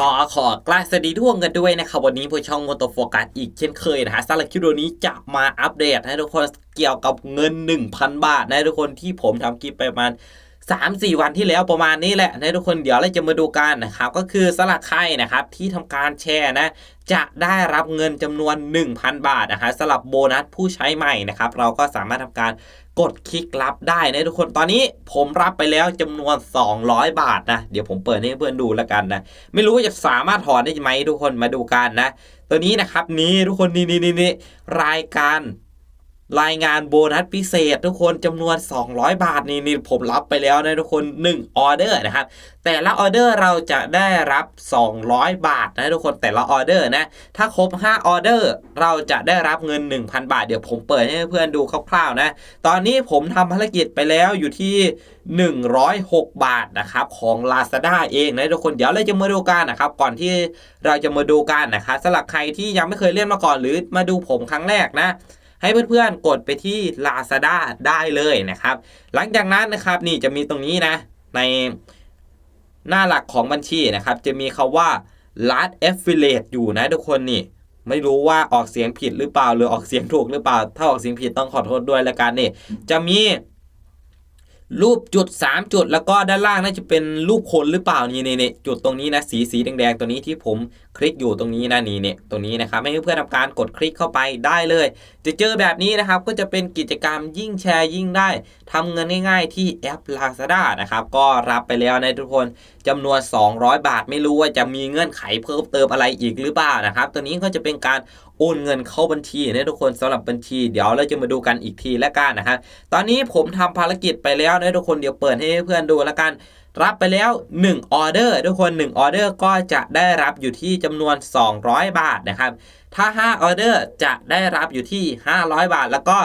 ก็ขอกราสวัสดีทุกคนกันด้วยนะครับวันนี้ผู้ช่องมอเตอร์โฟกัสอีกเช่นเคยนะฮะสำหรับคลิปวิดีโอนี้จะมาอัปเดตให้ทุกคนเกี่ยวกับเงิน 1,000 บาทนะทุกคนที่ผมทำคลิปไปประมาณ3-4 วันที่แล้วประมาณนี้แหละนะทุกคนเดี๋ยวเราจะมาดูกันนะครับก็คือสลักใครนะครับที่ทำการแชร์นะจะได้รับเงินจำนวน 1,000 บาทนะฮะสำหรับโบนัสผู้ใช้ใหม่นะครับเราก็สามารถทำการ กดคลิกรับได้นะทุกคนตอนนี้ผมรับไปแล้วจำนวน 200 บาทนะ เดี๋ยวผมเปิดให้เพื่อนดูแล้วกันนะ ไม่รู้จะสามารถถอนได้ไหมทุกคนมาดูกันนะ ตัวนี้นะครับนี่ทุกคนนี่นี่นี่รายการ รายงานโบนัสพิเศษทุกคนจำนวน 200 บาทนี่นี่ผมรับไปแล้วนะทุกคน 1 ออเดอร์นะครับ แต่ละออเดอร์เราจะได้รับ 200 บาทนะทุกคนแต่ละออเดอร์นะ ถ้าครบ 5 ออเดอร์ เราจะได้รับเงิน 1,000 บาท เดี๋ยวผมเปิดให้เพื่อนดูคร่าวๆนะ ตอนนี้ผมทำภารกิจไปแล้วอยู่ที่ 106 บาทนะครับของ Lazada เองนะทุกคนเดี๋ยวเราจะมาดูกันนะครับก่อนที่เราจะมาดูกันนะครับสำหรับใครที่ยังไม่เคยเล่นมาก่อนหรือมาดูผมครั้งแรกนะ ให้เพื่อนๆกดไปที่ Lazada ได้เลยนะครับ หลังจากนั้นนะครับนี่จะมีตรงนี้นะ ในหน้าหลักของบัญชีนะครับ จะมีคาว่า Last Affiliate อยู่นะทุกคนนี่ไม่รู้ว่าออกเสียงผิดหรือเปล่าหรือออกเสียงถูกหรือเปล่า ถ้าออกเสียงผิดต้องขอโทษด้วยแล้วกันนี่ จะมี รูปจุด 3 จุด แล้วก็ด้านล่างน่าจะเป็นรูปคนหรือเปล่านี่นี่นี่จุดตรงนี้นะสีสีแดงๆตัวนี้ที่ผมคลิกอยู่ตรงนี้นะนี่เนี่ยตรงนี้นะครับให้เพื่อนๆทำการกดคลิกเข้าไปได้เลย จะเจอแบบนี้นะครับก็จะเป็นกิจกรรมยิ่งแชร์ยิ่งได้ทำเงินง่ายๆที่แอป Lazada นะครับก็รับไปแล้วนะทุกคนจำนวน 200 บาทไม่รู้ว่าจะมีเงื่อนไขเพิ่มเติมอะไรอีกหรือเปล่านะครับตัวนี้ก็จะเป็นการโอนเงินเข้าบัญชีนะทุกคนสำหรับบัญชีเดี๋ยวเราจะมาดูกันอีกทีแล้วกันนะครับตอนนี้ผมทำภารกิจไปแล้วนะทุกคนเดี๋ยวเปิดให้เพื่อนดูแล้วกัน รับไปแล้ว1ออเดอร์ทุกคน1ออเดอร์ก็จะได้รับอยู่ที่จำนวน 200 บาทนะครับถ้า5ออเดอร์จะได้รับอยู่ที่ 500 บาทแล้วก็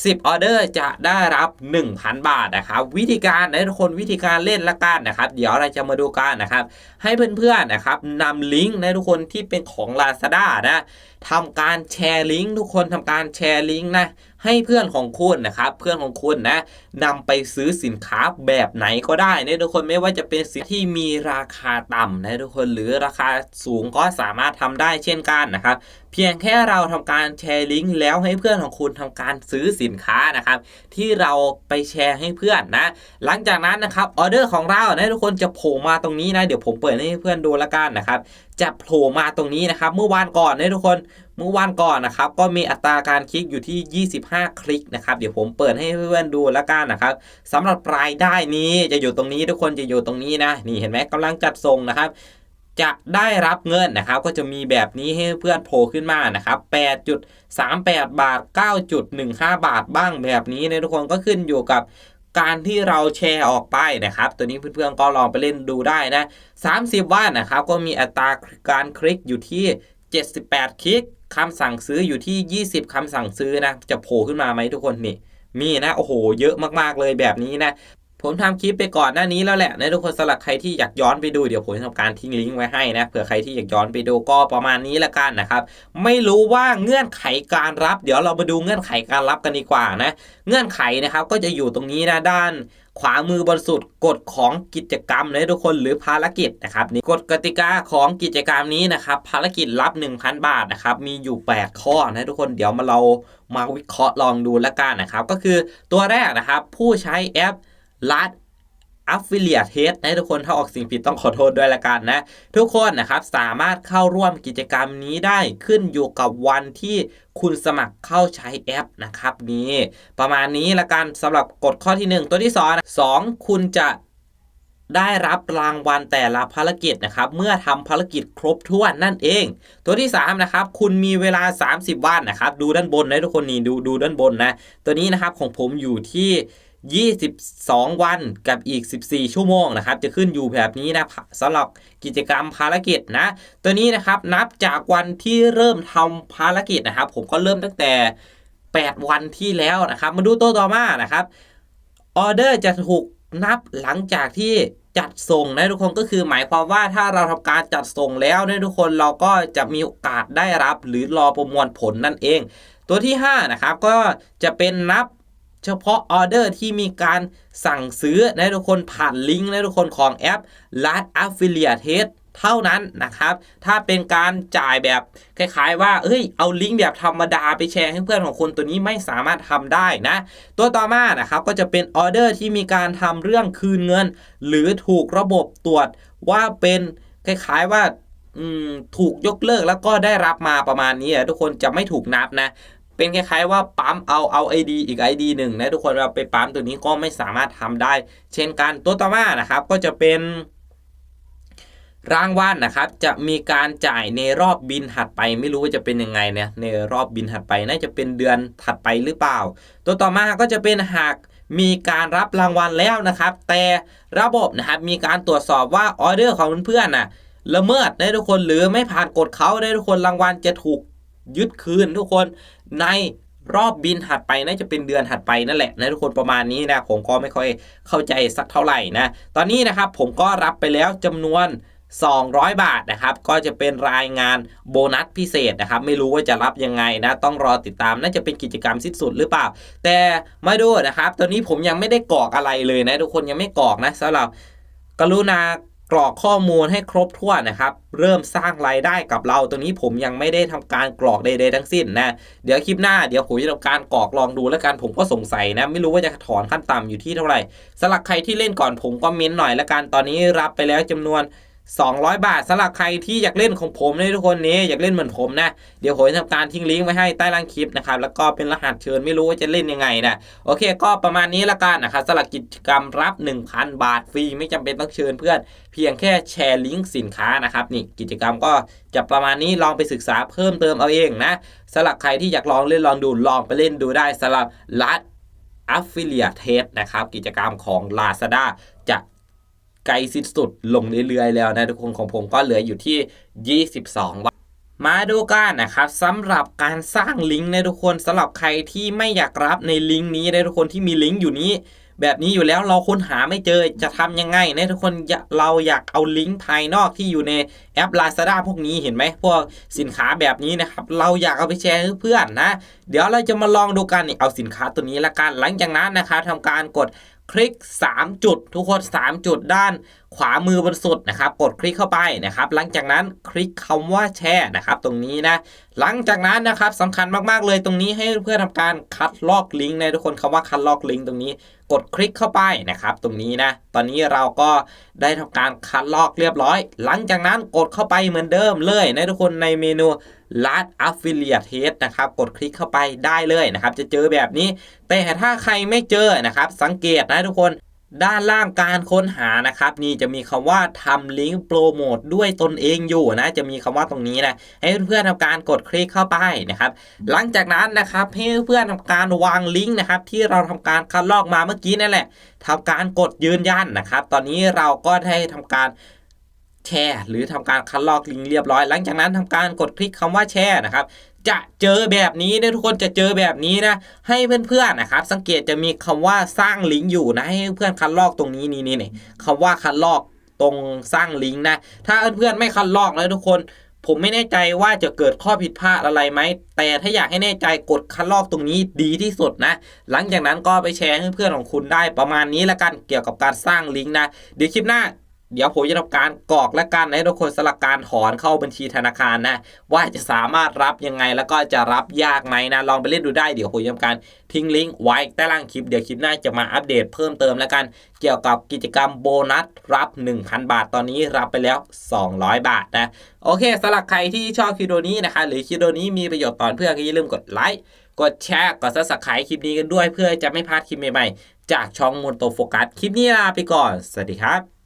10ออเดอร์จะได้รับ 1,000 บาทนะครับวิธีการนะทุกคนวิธีการเล่นละกันนะครับ เดี๋ยวเราจะมาดูกันนะครับให้เพื่อนๆนะครับนำลิงก์นะทุกคนที่เป็นของ Lazada นะทำการแชร์ลิงก์ทุกคนทำการแชร์ลิงก์นะ ให้เพื่อนของคุณนะครับเพื่อนของคุณนะนำไปซื้อสินค้าแบบไหนก็ได้นะทุกคนไม่ว่าจะเป็นสินที่มีราคาต่ำนะทุกคนหรือราคาสูงก็สามารถทำได้เช่นกันนะครับเพียงแค่เราทำการแชร์ลิงก์แล้วให้เพื่อนของคุณทำการซื้อสินค้านะครับที่เราไปแชร์ให้เพื่อนนะหลังจากนั้นนะครับออเดอร์ของเรานะทุกคนจะโผล่มาตรงนี้นะเดี๋ยวผมเปิดให้เพื่อนดูละกันนะครับ จะโผล่มาตรงนี้นะครับ เมื่อวานก่อนนะทุกคนเมื่อวานก่อนนะครับ ก็มีอัตราการคลิกอยู่ที่ 25 คลิกนะครับ เดี๋ยวผมเปิดให้เพื่อนๆดูละกันนะครับสำหรับรายได้นี้จะอยู่ตรงนี้ทุกคนจะอยู่ตรงนี้นะ นี่เห็นไหมกำลังจัดส่งนะครับจะได้รับเงินนะครับ ก็จะมีแบบนี้ให้เพื่อนโผล่ขึ้นมานะครับ 8.38 บาท 9.15 บาทบ้างแบบนี้นะทุกคนก็ขึ้นอยู่กับ การที่เราแชร์ออกไปนะครับ ตัวนี้เพื่อนๆก็ลองไปเล่นดูได้นะ 30 วันนะครับ ก็มีอัตราการคลิกอยู่ที่ 78 คลิกคำสั่งซื้ออยู่ที่ 20 คำสั่งซื้อนะ จะโผล่ขึ้นมาไหมทุกคนนี่ มีนะ โอ้โห เยอะมากๆเลยแบบนี้นะ ผมทำคลิปไปก่อนหน้านี้แล้วแหละนะทุกคนสำหรับใครที่อยากย้อนไปดูเดี๋ยวผมจะทำการทิ้งลิงก์ไว้ให้นะเผื่อใครที่อยากย้อนไปดูก็ประมาณนี้ละกันนะครับไม่รู้ว่าเงื่อนไขการรับ เดี๋ยวเรามาดูเงื่อนไขการรับกันดีกว่านะเงื่อนไขนะครับก็จะอยู่ตรงนี้นะด้านขวามือบนสุดกฎของกิจกรรมนะทุกคนหรือภารกิจนะครับนี่กฎกติกาของกิจกรรมนี้นะครับภารกิจรับ 1,000 บาทนะครับมีอยู่ 8 ข้อนะทุกคนเดี๋ยวมาเรามาวิเคราะห์ลองดูล้วกันนะครับก็คือตัวแรกนะครับผู้ใช้แอป ลัด Affiliate Test นะทุกคนถ้าออกสิ่งผิดต้องขอโทษด้วยละกันนะ ทุกคนนะครับสามารถเข้าร่วมกิจกรรมนี้ได้ขึ้นอยู่กับวันที่คุณสมัครเข้าใช้แอปนะครับนี่ประมาณนี้ละกันสำหรับกฎข้อที่ 1 ตัวที่2 2คุณจะได้รับรางวัลแต่ละภารกิจนะครับ เมื่อทำภารกิจครบถ้วนนั่นเอง ตัวที่ 3 นะครับ คุณมีเวลา 30 วันนะครับ ดูด้านบนนะทุกคนนี่ดูดูด้านบนนะ ตัวนี้นะครับของผมอยู่ที่ 22 วันกับอีก 14 ชั่วโมงนะครับ จะขึ้นอยู่แบบนี้นะสำหรับกิจกรรมภารกิจนะ ตัวนี้นะครับนับจากวันที่เริ่มทำภารกิจนะครับ ผมก็เริ่มตั้งแต่ 8 วันที่แล้วนะครับ มาดูตัวต่อมานะครับออเดอร์จะถูกนับหลังจากที่จัดส่งนะทุกคนก็คือหมายความว่าถ้าเราทำการจัดส่งแล้วนะทุกคนเราก็จะมีโอกาสได้รับหรือรอประมวลผลนั่นเอง ตัวที่ 5 นะครับ ก็จะเป็นนับ เฉพาะออเดอร์ที่มีการสั่งซื้อนะทุกคนผ่านลิงก์นะทุกคนของแอป Last Affiliate Test เท่านั้นนะครับ ถ้าเป็นการจ่ายแบบคล้ายๆ ว่าเอ้ย เอาลิงก์แบบธรรมดาไปแชร์ให้เพื่อนของคุณตัวนี้ไม่สามารถทำได้นะ ตัวต่อมานะครับก็จะเป็นออเดอร์ที่มีการทำเรื่องคืนเงิน หรือถูกระบบตรวจว่าเป็นคล้ายๆว่าถูกยกเลิกแล้วก็ได้รับมาประมาณนี้อะทุกคนจะไม่ถูกนับนะ เป็นคล้ายๆว่าปั๊มเอาเอา ID อีก ID หนึ่งนะทุกคนเราไปปั๊มตัวนี้ก็ไม่สามารถทำได้ เช่นกันตัวต่อมานะครับก็จะเป็นรางวัลนะครับจะมีการจ่ายในรอบบินถัดไป ไม่รู้ว่าจะเป็นยังไงเนี่ยในรอบบินถัดไปน่าจะเป็นเดือนถัดไปหรือเปล่า ตัวต่อมาก็จะเป็นหากมีการรับรางวัลแล้วนะครับ แต่ระบบนะครับมีการตรวจสอบว่าออเดอร์ของเพื่อนๆน่ะละเมิดได้ทุกคนหรือไม่ผ่านกฎเขาได้ทุกคนรางวัลจะถูก ยึดคืนทุกคนในรอบบินถัดไปน่าจะเป็นเดือนถัดไปนั่นแหละนะทุกคนประมาณนี้นะผมก็ไม่ค่อยเข้าใจสักเท่าไหร่นะตอนนี้นะครับผมก็รับไปแล้วจำนวน 200 บาทนะครับก็จะเป็นรายงานโบนัสพิเศษนะครับไม่รู้ว่าจะรับยังไงนะต้องรอติดตามน่าจะเป็นกิจกรรมสิ้นสุดหรือเปล่า แต่มาดูนะครับ ตอนนี้ผมยังไม่ได้กรอกอะไรเลยนะทุกคนยังไม่กรอกนะสำหรับกรุณา กรอกข้อมูลให้ครบถ้วนนะครับ เริ่มสร้างรายได้กับเรา ตรงนี้ผมยังไม่ได้ทำการกรอกใดๆทั้งสิ้นนะ เดี๋ยวคลิปหน้าเดี๋ยวผมจะทำการกรอกลองดูแล้วกันผมก็สงสัยนะ ไม่รู้ว่าจะถอนขั้นต่ำอยู่ที่เท่าไหร่สำหรับใครที่เล่นก่อนผมก็เม้นหน่อยละกันตอนนี้รับไปแล้วจำนวน 200 บาทสำหรับใครที่อยากเล่นของผมนทุกคนนี้อยากเล่นเหมือนผมนะ เดี๋ยวผมจะทำการทิ้งลิงก์ไว้ให้ใต้ล่างคลิปนะครับแล้วก็เป็นรหัสเชิญไม่รู้ว่าจะเล่นยังไงนะโอเค ก็ประมาณนี้ละกันนะครับสำหรับกิจกรรมรับ 1,000 บาทฟรีไม่จำเป็นต้องเชิญเพื่อน เพียงแค่แชร์ลิงก์สินค้านะครับนี่กิจกรรมก็จะประมาณนี้ลองไปศึกษาเพิ่มเติมเอาเองนะสำหรับใครที่อยากลองเล่นลองดูลองไปเล่นดูได้สำหรับรัฐ Affiliate Test นะครับกิจกรรมของ Lazada จะ ไกลสิ้นสุดลงเรื่อยๆแล้วนะทุกคนของผมก็เหลืออยู่ที่ 22 วันมาดูกันนะครับสำหรับการสร้างลิงก์นะทุกคนสำหรับใครที่ไม่อยากรับในลิงก์นี้นะทุกคนที่มีลิงก์อยู่นี้ แบบนี้อยู่แล้วเราค้นหาไม่เจอจะทำยังไงนะทุกคนเราอยากเอาลิงก์ภายนอกที่อยู่ในแอป Lazada พวกนี้เห็นไหมพวกสินค้าแบบนี้นะครับเราอยากเอาไปแชร์เพื่อนนะ เดี๋ยวเราจะมาลองดูกันนี่เอาสินค้าตัวนี้ละกันหลังจากนั้นนะครับทำการกด คลิก 3 จุด ทุกคน 3 จุดด้านขวามือบนสุดนะครับ กดคลิกเข้าไปนะครับ หลังจากนั้นคลิกคำว่าแชร์นะครับ ตรงนี้นะ หลังจากนั้นนะครับสำคัญมากๆเลยตรงนี้ให้เพื่อนทำการคัดลอกลิงก์นะทุกคนคำว่าคัดลอกลิงก์ตรงนี้ กดคลิกเข้าไปนะครับ ตรงนี้นะ ตอนนี้เราก็ได้ทำการคัดลอกเรียบร้อย หลังจากนั้นกดเข้าไปเหมือนเดิมเลยนะทุกคนในเมนู Last Affiliate Test นะครับ กดคลิกเข้าไปได้เลยนะครับ จะเจอแบบนี้ แต่ถ้าใครไม่เจอนะครับ สังเกตนะทุกคนด้านล่างการค้นหานะครับนี่จะมีคำว่าทำลิงก์โปรโมทด้วยตนเองอยู่นะ จะมีคำว่าตรงนี้นะให้เพื่อนๆทำการกดคลิกเข้าไปนะครับ หลังจากนั้นนะครับให้เพื่อนทำการวางลิงก์นะครับ ที่เราทำการคัดลอกมาเมื่อกี้นั่นแหละทำการกดยืนยันนะครับ ตอนนี้เราก็ได้ทำการ แชร์ หรือทำการคัดลอกลิงก์เรียบร้อย หลังจากนั้นทำการกดคลิกคำว่าแชร์นะครับจะเจอแบบนี้นะทุกคนจะเจอแบบนี้นะ ให้เพื่อนๆนะครับ สังเกตจะมีคำว่าสร้างลิงก์อยู่นะให้เพื่อนคัดลอกตรงนี้นี่นี่นี่คำว่าคัดลอกตรงสร้างลิงก์นะ ถ้าเพื่อนๆไม่คัดลอกแล้วทุกคน ผมไม่แน่ใจว่าจะเกิดข้อผิดพลาดอะไรไหม แต่ถ้าอยากให้แน่ใจกดคัดลอกตรงนี้ดีที่สุดนะ หลังจากนั้นก็ไปแชร์ให้เพื่อนของคุณได้ประมาณนี้ละกันเกี่ยวกับการสร้างลิงก์นะ เดี๋ยวคลิปหน้า เดี๋ยวผมจะทำการกรอกและกันให้ทุกคนสลักการถอนเข้าบัญชีธนาคารนะ ว่าจะสามารถรับยังไงแล้วก็จะรับยากไหมนะ ลองไปเล่นดูได้เดี๋ยวผมจะทำการทิ้งลิงก์ไว้ใต้ล่างคลิปเดี๋ยวคลิปหน้าจะมาอัปเดตเพิ่มเติมแล้วกัน เกี่ยวกับกิจกรรมโบนัสรับ 1,000 บาทตอนนี้รับไปแล้ว 200 บาทนะ โอเคสำหรับใครที่ชอบคลิปวิดีโอนี้นะคะหรือคลิปวิดีโอนี้มีประโยชน์ตอนเพื่อนก็อย่าลืมกดไลค์กดแชร์กดซับสไครต์คลิปนี้กันด้วย เพื่อจะไม่พลาดคลิปใหม่ๆจากช่องมนโตโฟกัสคลิปนี้ลาไปก่อนสวัสดีครับ